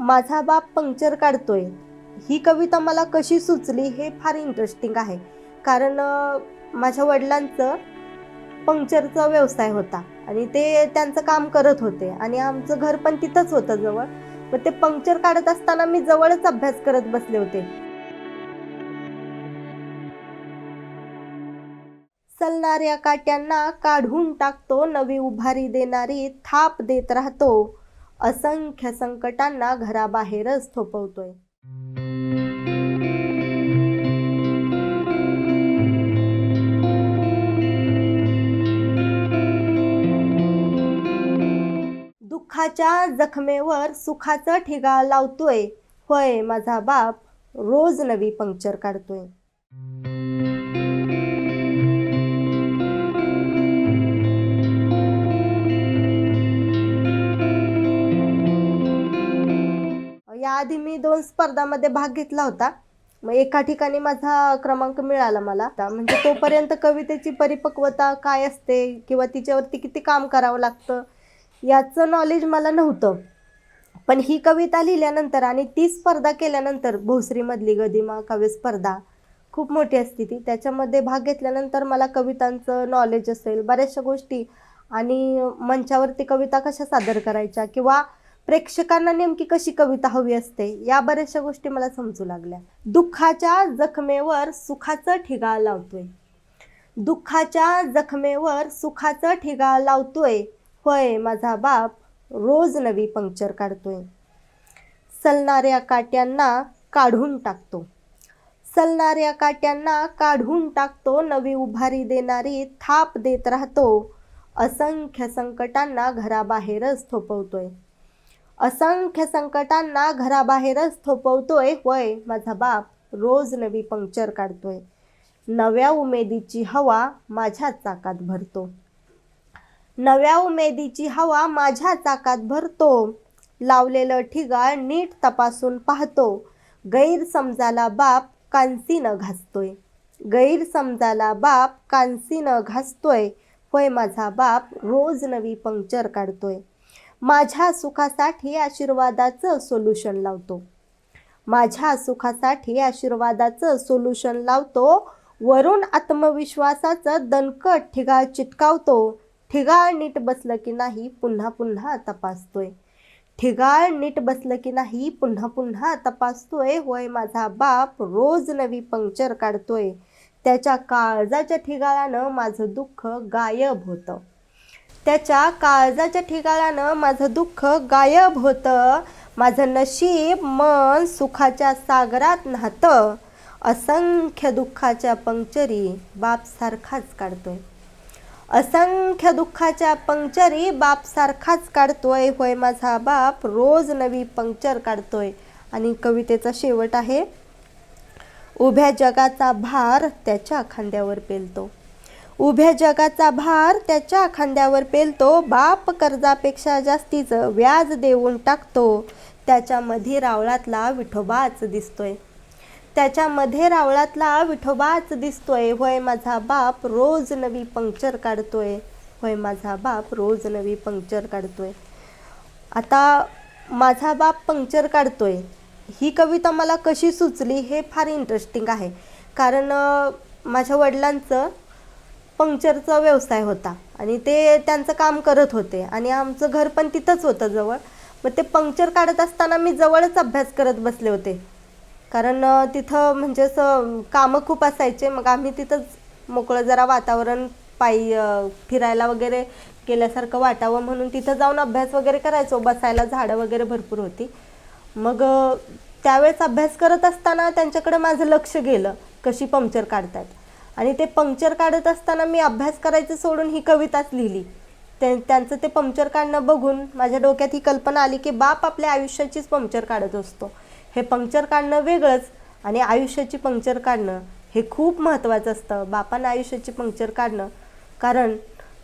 माझा बाप पंक्चर काढतोय. ही कविता मला कशी सुचली हे फार इंटरेस्टिंग आहे. कारण माझ्या वडिलांचं पंक्चरचा व्यवसाय होता आणि ते त्यांचं काम करत होते आणि आमचं घर पण तिथंच होतं जवळ. मग ते पंक्चर काढत असताना मी जवळच अभ्यास करत बसले होते. चलणाऱ्या काट्यांना काढून टाकतो नवी उभारी देणारी थाप देत राहतो. असंख्य संकटांना घराबाहेरच थोपवतोय. दुःखाच्या जखमेवर सुखाचं ठिगा लावतोय. होय माझा बाप रोज नवी पंक्चर काढतोय. आधी मी दोन स्पर्धामध्ये भाग घेतला होता. मग एका ठिकाणी माझा क्रमांक मिळाला मला. आता म्हणजे तोपर्यंत कवितेची परिपक्वता काय असते किंवा तिच्यावरती किती काम करावं लागतं याचं नॉलेज मला नव्हतं. पण ही कविता लिहिल्यानंतर आणि ती स्पर्धा केल्यानंतर भोसरीमधली गदिमा काव्य स्पर्धा खूप मोठी असते ती. त्याच्यामध्ये भाग घेतल्यानंतर मला कवितांचं नॉलेज असेल बऱ्याचशा गोष्टी आणि मंचावरती कविता कशा सादर करायच्या किंवा प्रेक्षकांना नेमकी कशी कविता हवी असते या बऱ्याचशा गोष्टी मला समजू लागल्या. दुःखाच्या जखमेवर सुखाचं ठिगा लावतोय. दुःखाच्या जखमेवर सुखाचं ठिगा लावतोय. होय माझा बाप रोज नवी पंक्चर काढतोय. चलणाऱ्या काट्यांना काढून टाकतो. चलणाऱ्या काट्यांना काढून टाकतो नवी उभारी देणारी थाप देत राहतो. असंख्य संकटांना घराबाहेरच थोपवतोय. असंख्य संकटांना घराबाहेरच थोपवतोय. होय माझा बाप रोज नवी पंक्चर काढतोय. नव्या उमेदीची हवा माझ्या चाकात भरतो. नव्या उमेदीची हवा माझ्या चाकात भरतो. लावलेलं ठिगाळ नीट तपासून पाहतो. गैरसमजाला बाप कांसीनं घासतोय. गैरसमजाला बाप कांसीनं घासतोय. होय माझा बाप रोज नवी पंक्चर काढतोय. माझ्या सुखासाठी आशीर्वादाचं सोल्युशन लावतो. माझ्या सुखासाठी आशीर्वादाचं सोल्युशन लावतो. वरून आत्मविश्वासाचं दणकट ठिगाळ चिटकावतो. ठिगाळ नीट बसलं की नाही पुन्हा पुन्हा तपासतोय. ठिगाळ नीट बसलं की नाही पुन्हा पुन्हा तपासतोय. होय माझा बाप रोज नवी पंक्चर काढतोय. त्याच्या काळजाच्या ठिगाळानं माझं दुःख गायब होतं. त्याच्या काळजाच्या ठिकाणानं माझं दुःख गायब होतं. माझं नशीब मन सुखाच्या सागरात न्हातं. असंख्य दुःखाच्या पंक्चरी बापसारखाच काढतोय. असंख्य दुःखाच्या पंक्चरी बापसारखाच काढतोय. होय माझा बाप रोज नवी पंक्चर काढतोय. आणि कवितेचा शेवट आहे उभ्या जगाचा भार त्याच्या खांद्यावर पेलतो. उभ्या जगाचा भार त्याच्या खांद्यावर पेलतो बाप कर्जापेक्षा जास्तीचं व्याज देऊन टाकतो. त्याच्यामध्ये रावळातला विठोबाच दिसतोय. त्याच्यामध्ये रावळातला विठोबाच दिसतोय. होय माझा बाप रोज नवी पंक्चर काढतोय. होय माझा बाप रोज नवी पंक्चर काढतोय. आता माझा बाप पंक्चर काढतोय. ही कविता मला कशी सुचली हे फार इंटरेस्टिंग आहे. कारण माझ्या वडिलांचं पंक्चरचा व्यवसाय होता. आणि ते त्यांचं काम करत होते. आणि आमचं घर पण तिथंच होतं जवळ. मग ते पंक्चर काढत असताना मी जवळच अभ्यास करत बसले होते. कारण तिथं म्हणजे असं कामं खूप असायचे. मग आम्ही तिथंच मोकळं जरा वातावरण पायी फिरायला वगैरे गेल्यासारखं वाटावं म्हणून तिथं जाऊन अभ्यास वगैरे करायचो. बसायला झाडं वगैरे भरपूर होती. मग त्यावेळेस अभ्यास करत असताना त्यांच्याकडे माझं लक्ष गेलं. कशी पंक्चर काढतात आणि ते पंक्चर काढत असताना मी अभ्यास करायचं सोडून ही कविताच लिहिली. ते त्यांचं ते पंक्चर काढणं बघून माझ्या डोक्यात ही कल्पना आली की बाप आपल्या आयुष्याचीच पंक्चर काढत असतो. हे पंक्चर काढणं वेगळंच आणि आयुष्याची पंक्चर काढणं हे खूप महत्त्वाचं असतं. बापानं आयुष्याची पंक्चर काढणं. कारण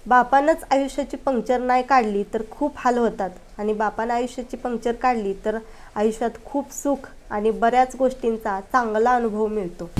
बापानंच आयुष्याची पंक्चर नाही काढली तर खूप हाल होतात. आणि बापानं आयुष्याची पंक्चर काढली तर आयुष्यात खूप सुख आणि बऱ्याच गोष्टींचा चांगला अनुभव मिळतो.